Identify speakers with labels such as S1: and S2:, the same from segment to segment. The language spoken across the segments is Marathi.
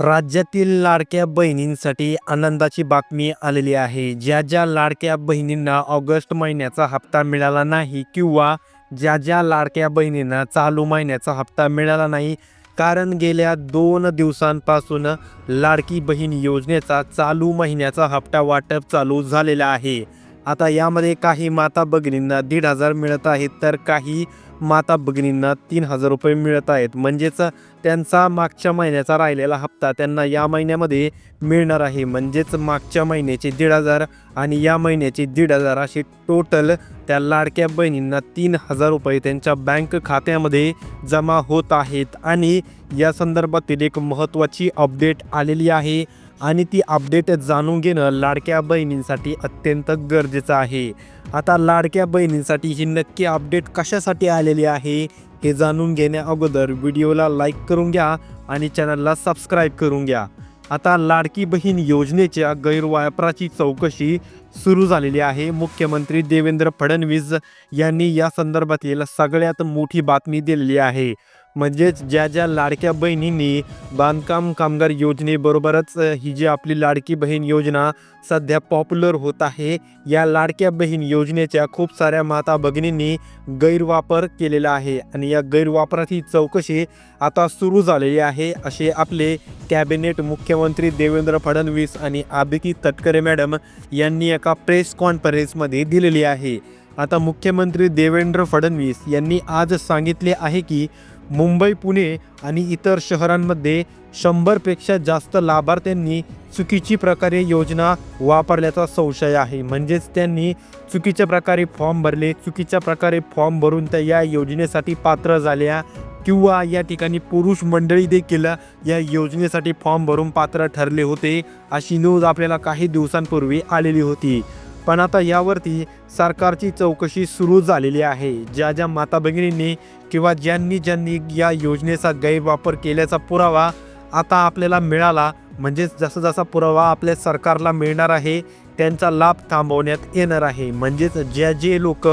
S1: राज्यातील लाडक्या बहिणींसाठी आनंदाची बातमी आलेली आहे. ज्या ज्या लाडक्या बहिणींना ऑगस्ट महिन्याचा हप्ता मिळाला नाही किंवा ज्या ज्या लाडक्या बहिणींना चालू महिन्याचा हप्ता मिळाला नाही कारण गेल्या दोन दिवसांपासून लाडकी बहीण योजनेचा चालू महिन्याचा हप्ता वाटप चालू झालेला आहे. आता यामध्ये काही माता भगिनींना दीड हजार मिळत आहेत तर काही माता भगिनींना तीन हजार रुपये मिळत आहेत. म्हणजेच त्यांचा मागच्या महिन्याचा राहिलेला हप्ता त्यांना या महिन्यामध्ये मिळणार आहे. म्हणजेच मागच्या महिन्याचे दीड हजार आणि या महिन्याचे दीड हजार असे टोटल त्या लाडक्या बहिणींना तीन हजार रुपये त्यांच्या बँक खात्यामध्ये जमा होत आहेत. आणि या संदर्भातील एक महत्त्वाची अपडेट आलेली आहे. आणि ती अपडेट जाणून घेणं लाडक्या बहिणींसाठी अत्यंत गरजेचं आहे. आता लाडक्या बहिणींसाठी ही नक्की अपडेट कशासाठी आलेली आहे हे जाणून घेण्या अगोदर व्हिडिओला लाईक करून घ्या आणि चॅनलला सबस्क्राईब करून घ्या. आता लाडकी बहीण योजनेच्या गैरवापराची चौकशी सुरू झालेली आहे. मुख्यमंत्री देवेंद्र फडणवीस यांनी या संदर्भातील सगळ्यात मोठी बातमी दिलेली आहे. म्हणजेच ज्या ज्या लाडक्या बहिणींनी बांधकाम कामगार योजनेबरोबरच ही जी आपली लाडकी बहीण योजना सध्या पॉप्युलर होत आहे या लाडक्या बहीण योजनेच्या खूप साऱ्या माता भगिनींनी गैरवापर केलेला आहे. आणि या गैरवापराची चौकशी आता सुरू झालेली आहे असे आपले कॅबिनेट मुख्यमंत्री देवेंद्र फडणवीस आणि आबिकी तटकरे मॅडम यांनी एका प्रेस कॉन्फरन्समध्ये दिलेली आहे. आता मुख्यमंत्री देवेंद्र फडणवीस यांनी आज सांगितले आहे की मुंबई पुणे आणि इतर शहरांमध्ये शंभरपेक्षा जास्त लाभार्थ्यांनी चुकीची प्रकारे योजना वापरल्याचा संशय आहे. म्हणजेच त्यांनी चुकीच्या प्रकारे फॉर्म भरले चुकीच्या प्रकारे फॉर्म भरून त्या या योजनेसाठी पात्र झाल्या किंवा या ठिकाणी पुरुष मंडळी देखील या योजनेसाठी फॉर्म भरून पात्र ठरले होते अशी न्यूज आपल्याला काही दिवसांपूर्वी आलेली होती. पण आता यावरती सरकारची चौकशी सुरू झालेली आहे. ज्या ज्या माता भगिनींनी किंवा ज्यांनी ज्यांनी या योजनेचा गैरवापर केल्याचा पुरावा आता आपल्याला मिळाला म्हणजेच जसा जसा पुरावा आपल्या सरकारला मिळणार आहे त्यांचा लाभ थांबवण्यात येणार आहे. म्हणजेच ज्या जे लोक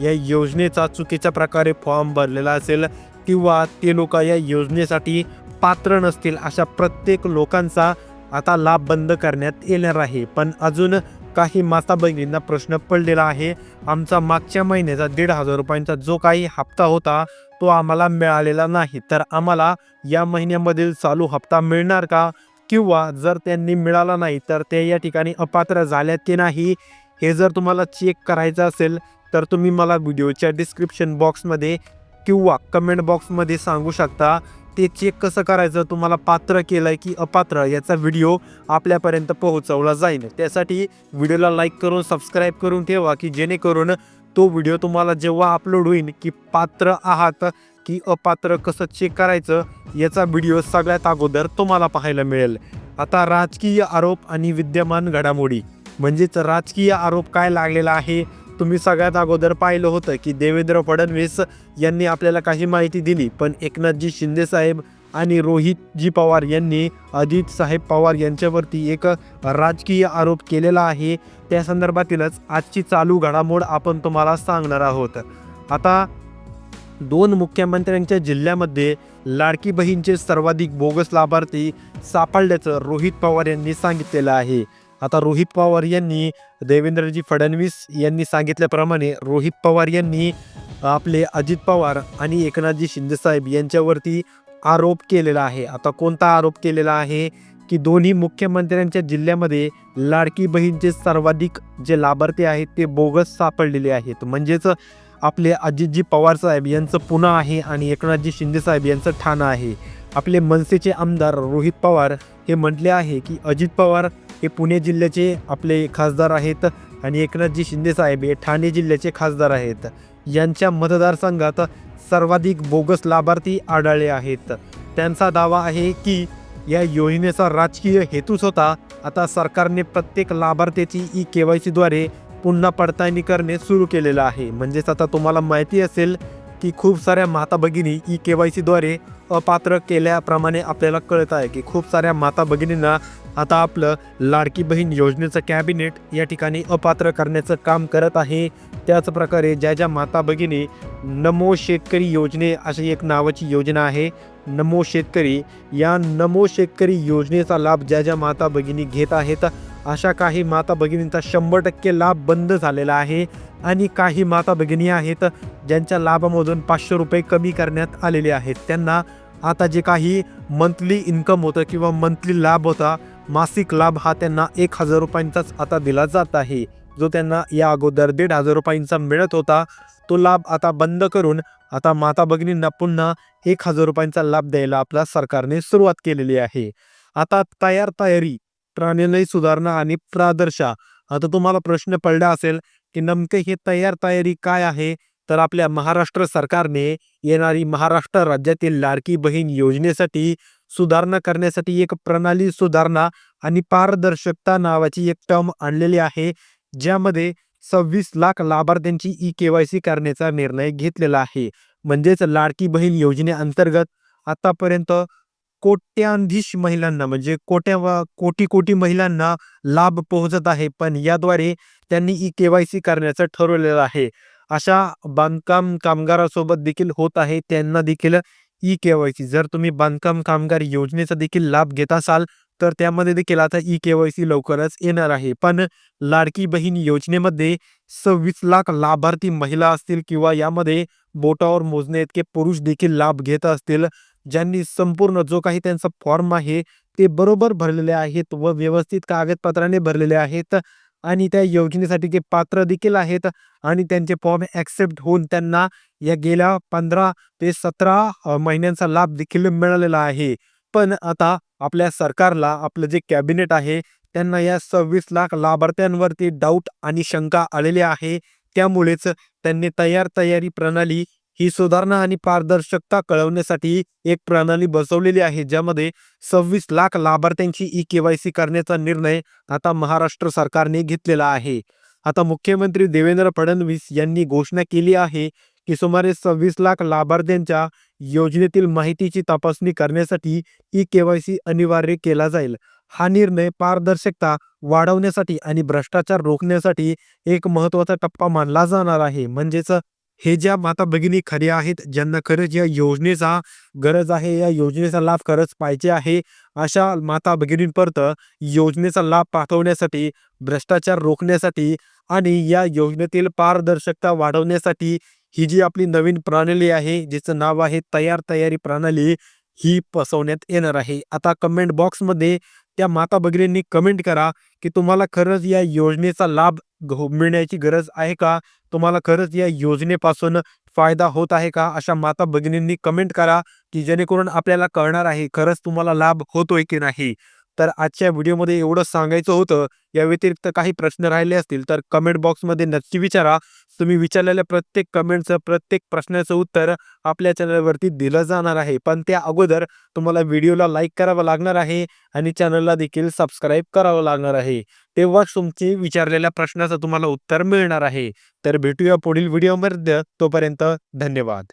S1: या योजनेचा चुकीच्या प्रकारे फॉर्म भरलेला असेल किंवा ते लोक या योजनेसाठी पात्र नसतील अशा प्रत्येक लोकांचा आता लाभ बंद करण्यात येणार आहे. पण अजून काही माता बहिणींना प्रश्न पडलेला आहे. आमचा मागच्या महिन्याचा दीड हजार रुपयांचा जो काही हप्ता होता तो आम्हाला मिळालेला नाही. तर आम्हाला या महिन्यामधील चालू हप्ता मिळणार का? किंवा जर त्यांनी मिळाला नाही तर ते या ठिकाणी अपात्र झाल्यात की नाही? हे जर तुम्हाला चेक करायचं असेल तर तुम्ही मला व्हिडिओच्या डिस्क्रिप्शन बॉक्समध्ये किंवा कमेंट बॉक्समध्ये सांगू शकता. ते चेक कसं करायचं? तुम्हाला पात्र केलं आहे की अपात्र? याचा व्हिडिओ आपल्यापर्यंत पोहोचवला जाईल त्यासाठी व्हिडिओला लाईक करून सबस्क्राईब करून ठेवा की जेणेकरून तो व्हिडिओ तुम्हाला जेव्हा अपलोड होईल की पात्र आहात की अपात्र कसं चेक करायचं याचा व्हिडिओ सगळ्यात अगोदर तुम्हाला पाहायला मिळेल. आता राजकीय आरोप आणि विद्यमान घडामोडी. म्हणजेच राजकीय आरोप काय लागलेला आहे? तुम्ही सगळ्यात अगोदर पाहिलं होतं की देवेंद्र फडणवीस यांनी आपल्याला काही माहिती दिली पण एकनाथजी शिंदे साहेब आणि रोहितजी पवार यांनी अजित साहेब पवार यांच्यावरती एक राजकीय आरोप केलेला आहे. त्या संदर्भातीलच आजची चालू घडामोड आपण तुम्हाला सांगणार आहोत. आता दोन मुख्यमंत्र्यांच्या जिल्ह्यामध्ये लाडकी बहीणचे सर्वाधिक बोगस लाभार्थी सापडल्याचं रोहित पवार यांनी सांगितलेलं आहे. आता रोहित पवार यांनी देवेंद्रजी फडणवीस यांनी सांगितल्याप्रमाणे रोहित पवार यांनी आपले अजित पवार आणि एकनाथजी शिंदेसाहेब यांच्यावरती आरोप केलेला आहे. आता कोणता आरोप केलेला आहे की दोन्ही मुख्यमंत्र्यांच्या जिल्ह्यामध्ये लाडकी बहीणचे सर्वाधिक जे लाभार्थी आहेत ते बोगस सापडलेले आहेत. म्हणजेच आपले अजितजी पवार साहेब यांचं पुणा आहे आणि एकनाथजी शिंदेसाहेब यांचं ठाणं आहे. आपले मनसेचे आमदार रोहित पवार हे म्हटले आहे की अजित पवार हे पुणे जिल्ह्याचे आपले खासदार आहेत आणि एकनाथजी शिंदेसाहेब हे ठाणे जिल्ह्याचे खासदार आहेत. यांच्या मतदारसंघात सर्वाधिक बोगस लाभार्थी आढळले आहेत. त्यांचा दावा आहे की या योजनेचा राजकीय हेतूच होता आता सरकारने प्रत्येक लाभार्थ्याची ई के वाय सीद्वारे पुन्हा पडताळणी करणे सुरू केलेलं आहे. म्हणजेच आता तुम्हाला माहिती असेल की खूप साऱ्या माता भगिनी ई के वाय सीद्वारे अपात्र केल्याप्रमाणे आपल्याला कळत आहे की खूप साऱ्या माता भगिनींना आता आपलं लाडकी बहीण योजनेचं कॅबिनेट या ठिकाणी अपात्र करण्याचं काम करत आहे. त्याच प्रकारे ज्या ज्या माता भगिनी नमो शेतकरी योजने अशी एक नावाची योजना आहे. नमो शेतकरी या नमो शेतकरी योजनेचा लाभ ज्या ज्या माता भगिनी घेत आहेत अशा काही माता भगिनींचा शंभर टक्के लाभ बंद झालेला आहे. आणि काही माता भगिनी आहेत ज्यांच्या लाभामधून पाचशे रुपये कमी करण्यात आलेले आहेत. त्यांना आता जे काही मंथली इन्कम होतं किंवा मंथली लाभ होता मासिक लाभ हा त्यांना एक हजार रुपयांचाच आता दिला जात आहे. जो त्यांना या अगोदर दीड हजार रुपयांचा मिळत होता तो लाभ आता बंद करून आता माता भगिनींना पुन्हा एक हजार रुपयांचा लाभ द्यायला आपल्या सरकारने सुरुवात केलेली आहे. आता तयार तयारी प्राणीलय सुधारणा आणि प्रादर्शा आता तुम्हाला प्रश्न पडला असेल की नेमके हे तयार तयारी काय आहे? तर आपल्या महाराष्ट्र सरकारने येणारी महाराष्ट्र राज्यातील लाडकी बहीण योजनेसाठी सुधारणा करण्यासाठी एक प्रणाली सुधारणा आणि पारदर्शकता नावाची एक टर्म आणलेली आहे ज्यामध्ये सव्वीस लाख लाभार्थ्यांची ई के वाय सी करण्याचा निर्णय घेतलेला आहे. म्हणजेच लाडकी बहीण योजनेअंतर्गत आतापर्यंत कोट्यांधीश महिलांना म्हणजे कोट्या कोटी कोटी महिलांना लाभ पोहोचत आहे पण याद्वारे त्यांनी ई के वाय सी करण्याचं ठरवलेलं आहे. अशा बांधकाम कामगारासोबत देखील होत आहे त्यांना देखील ई के वाय सी. जर तुम्ही बांधकाम कामगार योजनेचा देखील लाभ घेत असाल तर त्यामध्ये देखील आता ई के वाय सी लवकरच येणार आहे. पण लाडकी बहीण योजनेमध्ये सव्वीस लाख लाभार्थी महिला असतील किंवा यामध्ये बोटावर मोजणे इतके पुरुष देखील लाभ घेत असतील ज्यांनी संपूर्ण जो काही त्यांचा फॉर्म आहे ते बरोबर भरलेले आहेत व व्यवस्थित कागदपत्राने भरलेले आहेत. आणि त्या योजनेसाठी ते पात्र देखील आहेत आणि त्यांचे फॉर्म ॲक्सेप्ट होऊन त्यांना या गेल्या पंधरा ते सतरा महिन्यांचा लाभ देखील मिळालेला आहे. पण आता आपल्या सरकारला आपलं जे कॅबिनेट आहे त्यांना या सव्वीस लाख लाभार्थ्यांवरती डाऊट आणि शंका आलेली आहे. त्यामुळेच त्यांनी तयार तयारी प्रणाली ही सुधारणा आणि पारदर्शकता कळवण्यासाठी एक प्रणाली बसवलेली आहे ज्यामध्ये सव्वीस लाख लाभार्थ्यांची ई केवायसी करण्याचा निर्णय आता महाराष्ट्र सरकारने घेतलेला आहे. आता मुख्यमंत्री देवेंद्र फडणवीस यांनी घोषणा केली आहे की सुमारे सव्वीस लाख लाभार्थ्यांच्या योजनेतील माहितीची तपासणी करण्यासाठी ई केवायसी अनिवार्य केला जाईल. हा निर्णय पारदर्शकता वाढवण्यासाठी आणि भ्रष्टाचार रोखण्यासाठी एक महत्त्वाचा टप्पा मानला जाणार आहे म्हणजेच हे ज्या माता भगिनी खऱ्या आहेत ज्यांना खरंच या योजनेचा गरज आहे या योजनेचा लाभ खरंच पाहिजे आहे अशा माता भगिनींपर्यंत योजनेचा लाभ पाठवण्यासाठी भ्रष्टाचार रोखण्यासाठी आणि या योजनेतील पारदर्शकता वाढवण्यासाठी ही जी आपली नवीन प्रणाली आहे जिचं नाव आहे तयार तयारी प्रणाली ही पसवण्यात येणार आहे. आता कमेंट बॉक्समध्ये त्या माता भगिनींनी कमेंट करा की तुम्हाला खरंच या योजनेचा लाभ मिळण्याची गरज आहे का? तुम्हाला खरंच या योजनेपासून फायदा होत आहे का? अशा माता भगिनींनी कमेंट करा की जेणेकरून आपल्याला कळणार आहे खरंच तुम्हाला लाभ होतोय की नाही. तर आजच्या व्हिडिओमध्ये एवढं सांगायचं होतं. या व्यतिरिक्त काही प्रश्न राहिले असतील तर कमेंट बॉक्समध्ये नक्की विचारा. तुम्ही विचारलेल्या प्रत्येक कमेंटचं प्रत्येक प्रश्नाचं उत्तर आपल्या चॅनलवरती दिलं जाणार आहे. पण त्या अगोदर तुम्हाला व्हिडिओला लाईक करावं लागणार आहे आणि चॅनलला देखील सबस्क्राईब करावं लागणार आहे. तेव्हाच तुमचे विचारलेल्या प्रश्नाचं तुम्हाला उत्तर मिळणार आहे. तर भेटूया पुढील व्हिडिओमध्ये. तोपर्यंत धन्यवाद.